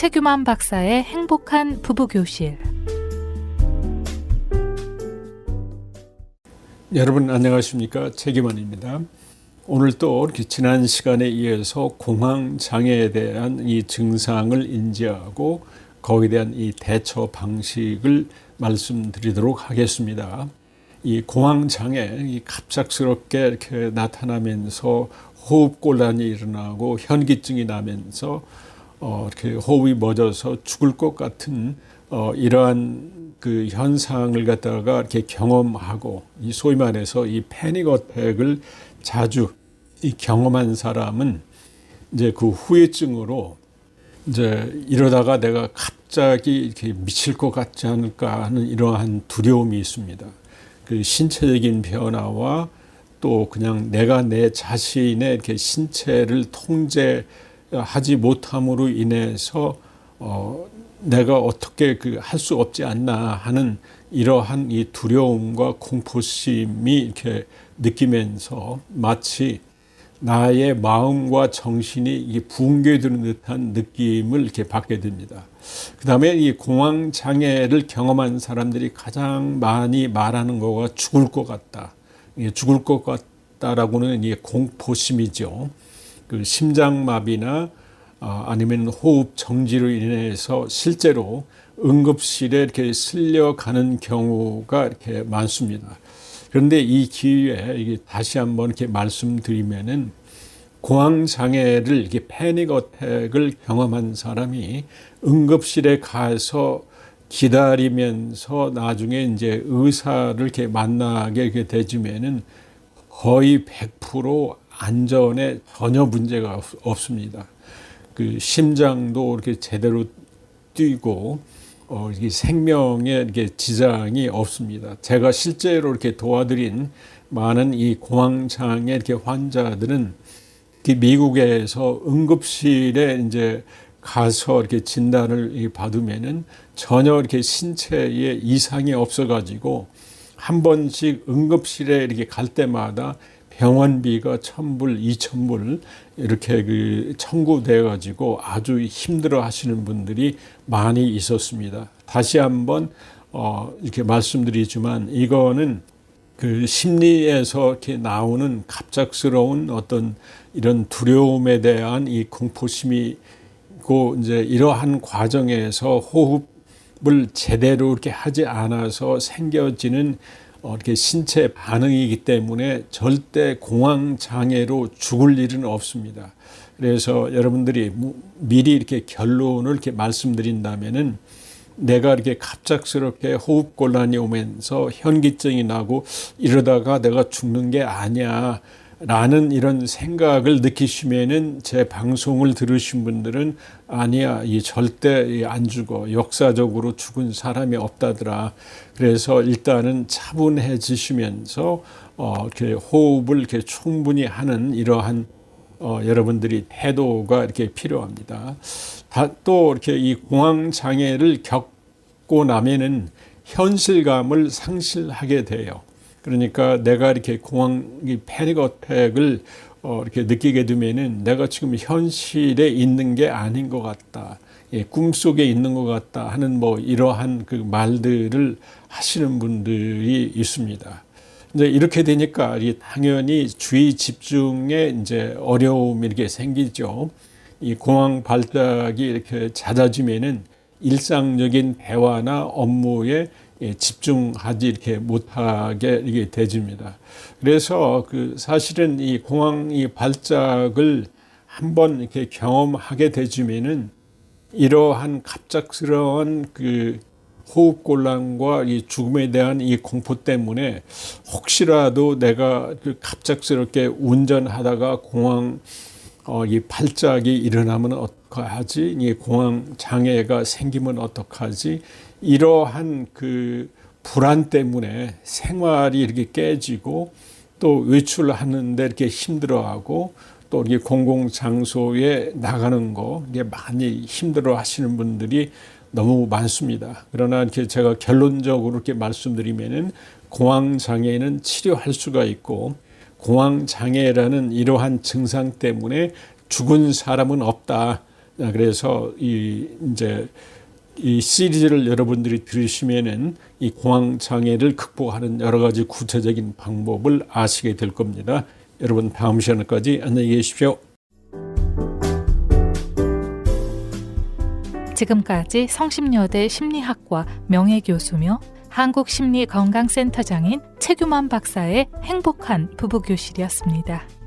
최규만 박사의 행복한 부부교실. 여러분 안녕하십니까 최기만입니다. 오늘 또 지난 시간에 이어서 공황 장애에 대한 이 증상을 인지하고 거기에 대한 이 대처 방식을 말씀드리도록 하겠습니다. 이 공황 장애 이 갑작스럽게 이렇게 나타나면서 호흡 곤란이 일어나고 현기증이 나면서 어 이렇게 호흡이 멎어서 죽을 것 같은 어 이러한 그 현상을 갖다가 이렇게 경험하고 이 소위 말해서 이 패닉 어택을 자주 이 경험한 사람은 이제 그 후유증으로 이제 이러다가 내가 갑자기 이렇게 미칠 것 같지 않을까 하는 이러한 두려움이 있습니다. 그 신체적인 변화와 또 그냥 내가 내 자신의 이렇게 신체를 통제 하지 못함으로 인해서 어 내가 어떻게 그 할 수 없지 않나 하는 이러한 이 두려움과 공포심이 이렇게 느끼면서 마치 나의 마음과 정신이 붕괴되는 듯한 느낌을 이렇게 받게 됩니다. 그 다음에 이 공황 장애를 경험한 사람들이 가장 많이 말하는 거가 죽을 것 같다. 죽을 것 같다라고는 이게 공포심이죠. 그 심장마비나 어, 아니면 호흡 정지로 인해서 실제로 응급실에 이렇게 쓸려가는 경우가 이렇게 많습니다. 그런데 이 기회에 이게 다시 한번 이렇게 말씀드리면은 공황 장애를 이렇게 패닉 어택을 경험한 사람이 응급실에 가서 기다리면서 나중에 이제 의사를 이렇게 만나게 되지면은 거의 100% 안전에 전혀 문제가 없 습니다. 그 심장도 이렇게 제대로 뛰고 어, 이게 생명에 이렇게 지장이 없습니다. 제가 실제로 이렇게 도와드린 많은 이 공황장애 이렇게 환자들은 미국에서 응급실에 이제 가서 이렇게 진단을 받으면은 전혀 이렇게 신체에 이상이 없어가지고 한 번씩 응급실에 이렇게 갈 때마다 병원비가 천불, 이천불 이렇게 그 청구돼 가지고 아주 힘들어 하시는 분들이 많이 있었습니다. 다시 한번 어 이렇게 말씀드리지만 이거는 그 심리에서 이렇게 나오는 갑작스러운 어떤 이런 두려움에 대한 이 공포심이고 이제 이러한 과정에서 호흡을 제대로 이렇게 하지 않아서 생겨지는 어, 이렇게 신체 반응이기 때문에 절대 공황 장애로 죽을 일은 없습니다. 그래서 여러분들이 미리 이렇게 결론을 이렇게 말씀드린다면은 내가 이렇게 갑작스럽게 호흡 곤란이 오면서 현기증이 나고 이러다가 내가 죽는 게 아니야. 라는 이런 생각을 느끼시면은 제 방송을 들으신 분들은 아니야, 이 절대 안 죽어. 역사적으로 죽은 사람이 없다더라. 그래서 일단은 차분해지시면서 어, 이렇게 호흡을 이렇게 충분히 하는 이러한 어, 여러분들이 태도가 이렇게 필요합니다. 다, 또 이렇게 이 공황 장애를 겪고 나면은 현실감을 상실하게 돼요. 그러니까 내가 이렇게 공황 이 패닉 어택을 어, 이렇게 느끼게 되면은 내가 지금 현실에 있는 게 아닌 것 같다. 예, 꿈속에 있는 것 같다 하는 뭐 이러한 그 말들을 하시는 분들이 있습니다. 이제 이렇게 되니까 당연히 주의 집중에 이제 어려움이 이렇게 생기죠. 이 공황 발작이 이렇게 잦아지면은 일상적인 대화나 업무에 예, 집중하지 이렇게 못하게 이게 되집니다. 그래서 그 사실은 이 공황 이 발작을 한번 이렇게 경험하게 되지면은 이러한 갑작스러운 그 호흡 곤란과 이 죽음에 대한 이 공포 때문에 혹시라도 내가 그 갑작스럽게 운전하다가 공황 어, 이 발작이 일어나면 어떡하지? 이 공황 장애가 생기면 어떡하지? 이러한 그 불안 때문에 생활이 이렇게 깨지고 또 외출하는데 이렇게 힘들어하고 또 이렇게 공공 장소에 나가는 거 이게 많이 힘들어 하시는 분들이 너무 많습니다. 그러나 이렇게 제가 결론적으로 이렇게 말씀드리면은 공황 장애는 치료할 수가 있고 공황 장애라는 이러한 증상 때문에 죽은 사람은 없다. 아, 그래서 이 이제 이 시리즈를 여러분들이 들으시면은 이 공황 장애를 극복하는 여러 가지 구체적인 방법을 아시게 될 겁니다. 여러분 다음 시간까지 안녕히 계십시오. 지금까지 성심여대 심리학과 명예교수며 한국심리건강센터장인 최규만 박사의 행복한 부부교실이었습니다.